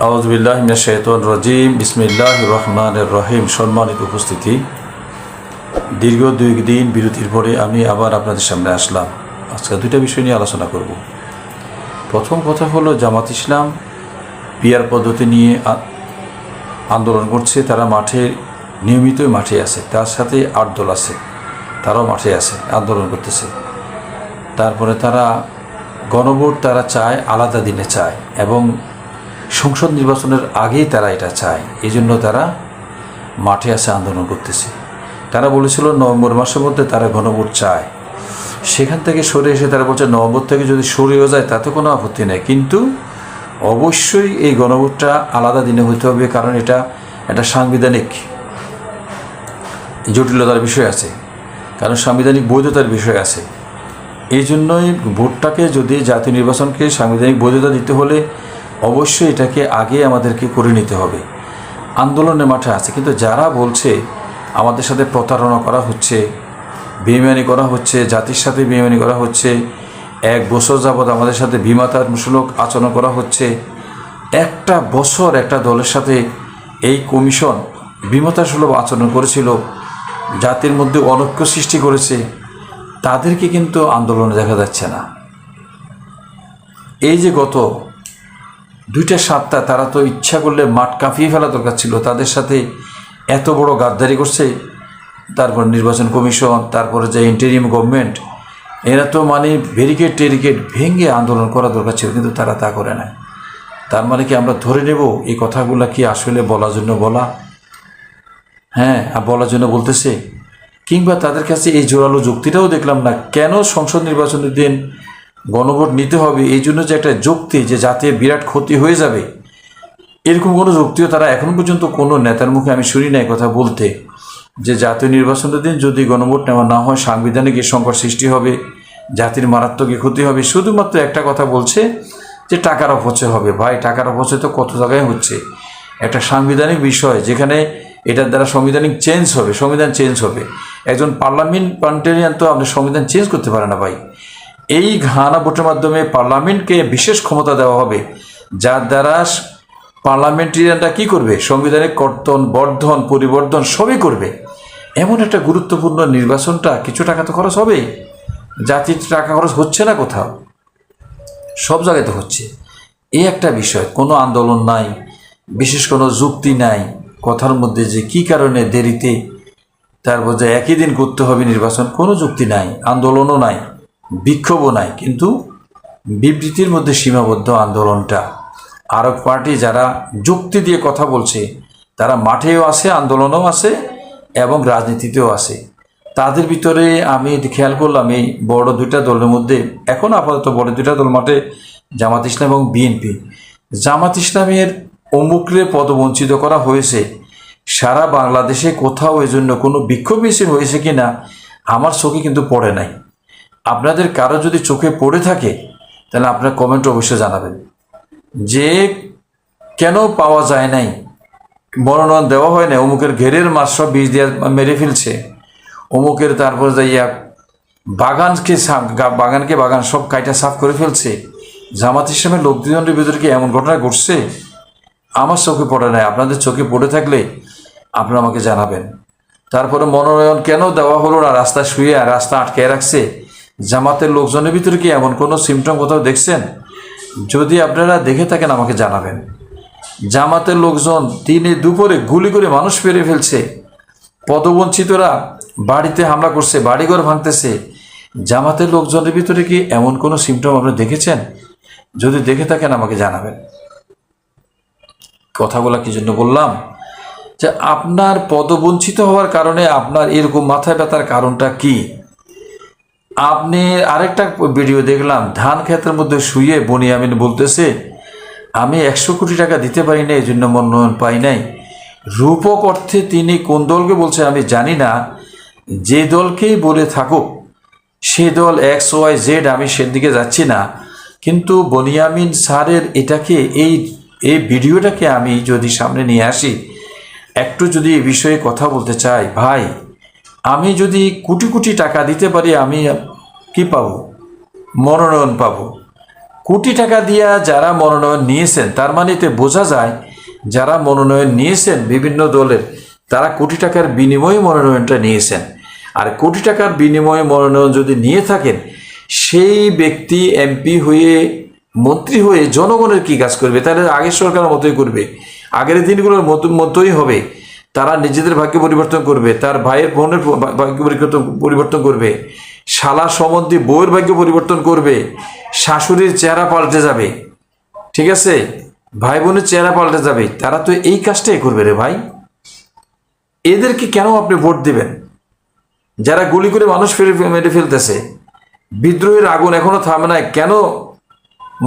আউজবিল্লাহ শৈতন রজিম। বিসমিল্লাহ রহমান রহিম। সম্মানিত উপস্থিতি। দীর্ঘ দুই দিন বিরতির পরে আমি আবার আপনাদের সামনে আসলাম। আজকে দুইটা বিষয় নিয়ে আলোচনা করব। প্রথম কথা হলো, জামাত ইসলাম পিয়ার পদ্ধতি নিয়ে আন্দোলন করছে। তারা মাঠে নিয়মিতই মাঠে আছে। তার সাথে আট দল আছে। তারাও মাঠে আছে, আন্দোলন করতেছে। তারপরে তারা গণভোট তারা চায়, আলাদা দিনে চায়। এবং সংসদ নির্বাচনের আগেই তারা এটা চায়। এই জন্য তারা মাঠে আসে আন্দোলন করতেছে। তারা বলেছিল, নভেম্বর মাসের মধ্যে তারা গণভোট চায়। সেখান থেকে সরে এসে তারা বলছে, নভেম্বর থেকে যদি সরেও যায়, তাতে কোনো আপত্তি নেই। কিন্তু অবশ্যই এই গণভোটটা আলাদা দিনে হতে হবে, কারণ এটা একটা সাংবিধানিক জটিলতার বিষয় আছে। কারণ সাংবিধানিক বৈধতার বিষয় আছে। এই জন্যই ভোটটাকে যদি জাতীয় নির্বাচনকে সাংবিধানিক বৈধতা দিতে হলে অবশ্যই এটাকে আগে আমাদেরকে করে নিতে হবে। আন্দোলনের মাঠে আছে, কিন্তু যারা বলছে আমাদের সাথে প্রতারণা করা হচ্ছে, বেইমানি করা হচ্ছে, জাতির সাথে বেইমানি করা হচ্ছে, এক বছর যাবৎ আমাদের সাথে বিমাতামূলক আচরণ করা হচ্ছে, একটা বছর একটা দলের সাথে এই কমিশন বিমতাসুলভ আচরণ করেছিল, জাতির মধ্যে অনৈক্য সৃষ্টি করেছে, তাদেরকে কিন্তু আন্দোলনে দেখা যাচ্ছে না। এই যে গত দুইটা সপ্তাহ তারা তো ইচ্ছা করলে মাঠ কাঁপিয়ে ফেলা দরকার ছিল। তাদের সাথে এত বড় গাদ্দারি করছে, তারপর নির্বাচন কমিশন, তারপরে যে ইন্টারিম গভর্নমেন্ট এরা তো মানে ব্যারিকেড টেরিকেড ভেঙে আন্দোলন করা দরকার ছিল, কিন্তু তারা তা করে না তার মানে কি আমরা ধরে নেব? এই কথাগুলো কি আসলে বলার জন্য বলা? হ্যাঁ আর বলার জন্য বলতেছে, কিংবা তাদের কাছে এই জোরালো যুক্তিটাও দেখলাম না, কেন সংসদ নির্বাচনের দিন গণভোট নিতে হবে, এই জন্য যে একটা যুক্তি যে জাতীয় বিরাট ক্ষতি হয়ে যাবে, এরকম কোনো যুক্তিও তারা এখন পর্যন্ত কোনো নেতার মুখে আমি শুনি নাই কথা বলতে, যে জাতীয় নির্বাচনের দিন যদি গণভোট নেওয়া না হয়, সাংবিধানিক এ সংকট সৃষ্টি হবে, জাতির মারাত্মক ক্ষতি হবে। শুধুমাত্র একটা কথা বলছে যে টাকার অপচয় হবে। ভাই, টাকার অপচয় তো কত জায়গায় হচ্ছে? একটা সাংবিধানিক বিষয় যেখানে এটার দ্বারা সাংবিধানিক চেঞ্জ হবে, সংবিধান চেঞ্জ হবে। একজন পার্লামেন্ট পার্লামেন্টারিয়ান তো আপনি সংবিধান চেঞ্জ করতে পারে না ভাই। এই ঘানা ভোটের মাধ্যমে পার্লামেন্টকে বিশেষ ক্ষমতা দেওয়া হবে, যার দ্বারা পার্লামেন্টারিয়ানরা কি করবে? সংবিধানের কর্তন, বর্ধন পরিবর্তন সবই করবে। এমন একটা গুরুত্বপূর্ণ নির্বাচনটা কিছু টাকা তো খরচ হবে জাতির টাকা খরচ হচ্ছে না কোথাও। সব জায়গায় তো হচ্ছে। এই একটা বিষয়, কোনো আন্দোলন নাই, বিশেষ কোনো যুক্তি নাই, কথার মধ্যে যে কি কারণে দেরিতে তারপর যে একই দিন করতে হবে নির্বাচন, কোনো যুক্তি নাই, আন্দোলনও নাই। বিক্ষোভও নাই, কিন্তু বিবৃতির মধ্যে সীমাবদ্ধ আন্দোলনটা। আরব পার্টি যারা যুক্তি দিয়ে কথা বলছে, তারা মাঠেও আছে, আন্দোলনও আছে এবং রাজনীতিতেও আছে। তাদের ভিতরে আমি খেয়াল করলাম, এই বড় দুইটা দলের মধ্যে, এখন আপাতত বড় দুইটা দল মাঠে জামাত ইসলাম এবং বিএনপি। জামাত ইসলামের অমুকরে পদবঞ্চিত করা হয়েছে, সারা বাংলাদেশে কোথাও এজন্য কোনো বিক্ষোভ মিছিল হয়েছে কি না আমার চোখে কিন্তু পড়ে নাই। আপনাদের কারও যদি চোখে পড়ে থাকে, তাহলে আপনার কমেন্ট অবশ্যই জানাবেন। যে কেন পাওয়া যায় নাই মনোনয়ন দেওয়া হয় না অমুকের ঘেরের মাছ সব বীজ দিয়ে মেরে ফেলছে, অমুকের তারপর যাইয়া বাগানকে বাগানকে বাগান সব কাইটা সাফ করে ফেলছে, জামাত ইসলামের লোক দুজনের ভিতরে কি এমন ঘটনা ঘটছে? আমার চোখে পড়ে নাই, আপনাদের চোখে পড়ে থাকলে আপনারা আমাকে জানাবেন। তারপরে মনোনয়ন কেন দেওয়া হলো না, রাস্তা শুয়ে রাস্তা আটকে রাখছে? জামাতের লোকজনের ভিতরে কি এমন কোনো সিমটম কোথাও দেখছেন? যদি আপনারা দেখে থাকেন, আমাকে জানাবেন। জামাতের লোকজন দিনে দুপুরে গুলি করে মানুষ পেরে ফেলছে। পদবঞ্চিতরা বাড়িতে হামলা করছে, বাড়িঘর ভাঙতেছে। জামাতের লোকজনের ভিতরে কি এমন কোনো সিমটম আপনি দেখেছেন? যদি দেখে থাকেন, আমাকে জানাবেন। কথাগুলো কি জন্য বললাম? যে আপনার পদবঞ্চিত হওয়ার কারণে আপনার এরকম মাথায় ব্যথার কারণটা কি? আপনি আরেকটা ভিডিও দেখলাম, ধান ক্ষেতের মধ্যে শুয়ে বনিয়ামিন বলতেছে, আমি একশো কোটি টাকা দিতে পারি না এই জন্য মনোনয়ন পাই নাই। রূপক অর্থে তিনি কোন দলকে বলছে আমি জানি না। যে দলকেই বলে থাকুক, সে দল এক্স ওয়াই জেড আমি সেদিকে যাচ্ছি না। কিন্তু বনিয়ামিন স্যারের এটাকে, এই এই ভিডিওটাকে আমি যদি সামনে নিয়ে আসি, একটু যদি এ বিষয়ে কথা বলতে চাই, ভাই, আমি যদি কোটি কোটি টাকা দিতে পারি, আমি কি পাবো? মনোনয়ন পাবো। কোটি টাকা দিয়া যারা মনোনয়ন নিয়েছেন, তার মানে এতে বোঝা যায়, যারা মনোনয়ন নিয়েছেন বিভিন্ন দলের, তারা কোটি টাকার বিনিময়ে মনোনয়নটা নিয়েছেন। আর কোটি টাকার বিনিময়ে মনোনয়ন যদি নিয়ে থাকেন, সেই ব্যক্তি এমপি হয়ে, মন্ত্রী হয়ে জনগণের কি কাজ করবে? তাহলে আগের সরকারের মতোই করবে। আগের দিনগুলোর মতো, মতোই হবে। তারা নিজেদের ভাগ্য পরিবর্তন করবে, তার ভাইয়ের বোনের ভাগ্য পরিবর্তন পরিবর্তন করবে। শালা সম্বন্ধে বউয়ের ভাগ্য পরিবর্তন করবে, শাশুড়ির চেহারা পাল্টে যাবে। ঠিক আছে? ভাই বোনের চেহারা পাল্টে যাবে। তারা তো এই কাজটাই করবে রে ভাই। এদেরকে কেন আপনি ভোট দিবেন? যারা গুলি করে মানুষ ফেলে মেরে ফেলতেছে, বিদ্রোহের আগুন এখনও থামে নাই, কেন?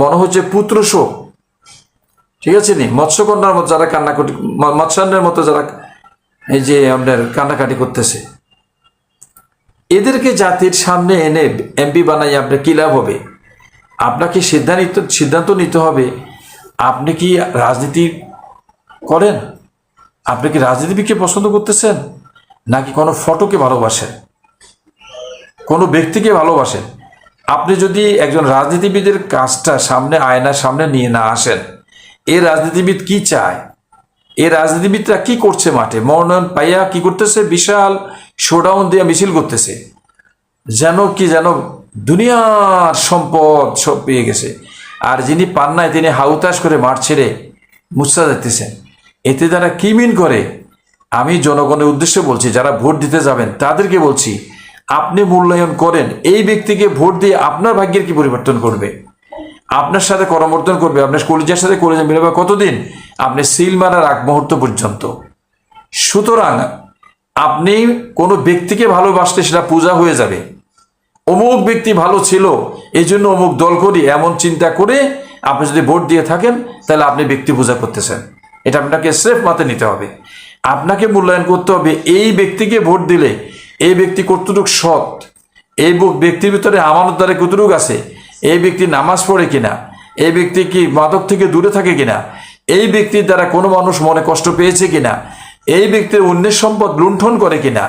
মনে হচ্ছে পুত্র শোক। ঠিক আছে নি? মৎস্যকন্যার মতো যারা কান্নাকাটি মৎস্যান্নের মতো যারা এই যে আপনার কান্নাকাটি করতেছে। এদেরকে জাতির সামনে এনে এমপি বানাই আপনার কী লাভ হবে? আপনাকে সিদ্ধান্ত সিদ্ধান্ত নিতে হবে। আপনি কি রাজনীতি করেন? আপনি কি রাজনীতিবিদকে পছন্দ করতেছেন? নাকি কোনো ফটোকে ভালোবাসেন? কোনো ব্যক্তিকে ভালোবাসেন? আপনি যদি একজন রাজনীতিবিদের কাজটা সামনে, আয়নার সামনে নিয়ে না আসেন এই রাজনীতিবিদ কি চায়? এ রাজনীতিবিদরা কি করছে মাঠে? মনোনয়ন পাইয়া কি করতেছে? বিশাল শোডাউন দিয়ে মিছিল করতেছে। যেন কি যেন দুনিয়ার সম্পদ সব পেয়ে গেছে। আর যিনি পান নাই, তিনি হাউতাস করে মাঠ ছেড়ে মুচ্ছা যাইতেছেন এতে তারা কি মিন করে? আমি জনগণের উদ্দেশ্যে বলছি, যারা ভোট দিতে যাবেন, তাদেরকে বলছি, আপনি মূল্যায়ন করেন। এই ব্যক্তিকে ভোট দিয়ে আপনার ভাগ্যের কি পরিবর্তন করবে আপনার সাথে করমর্দন করবে, আপনার কলিজার সাথে কলেজে মিলাবে কতদিন? আপনি সিল মারার আগ মুহূর্ত পর্যন্ত। সুতরাং আপনি কোনো ব্যক্তিকে ভালোবাসলে সেটা পূজা হয়ে যাবে। অমুক ব্যক্তি ভালো ছিল এই জন্য অমুক দল করি, এমন চিন্তা করে আপনি যদি ভোট দিয়ে থাকেন, তাহলে আপনি ব্যক্তি পূজা করতেছেন। এটা আপনাকে স্রেফ মাতে নিতে হবে। আপনাকে মূল্যায়ন করতে হবে, এই ব্যক্তিকে ভোট দিলে এই ব্যক্তি কতটুক সৎ, এই ব্যক্তির ভিতরে আমানত আমানতদারে কতটুক আছে, এই ব্যক্তি নামাজ পড়ে কিনা, এই ব্যক্তি কি মাদক থেকে দূরে থাকে কিনা, এই ব্যক্তির দ্বারা কোনো মানুষ মনে কষ্ট পেয়েছে কিনা এই ব্যক্তির অন্যের সম্পদ লুণ্ঠন করে কিনা?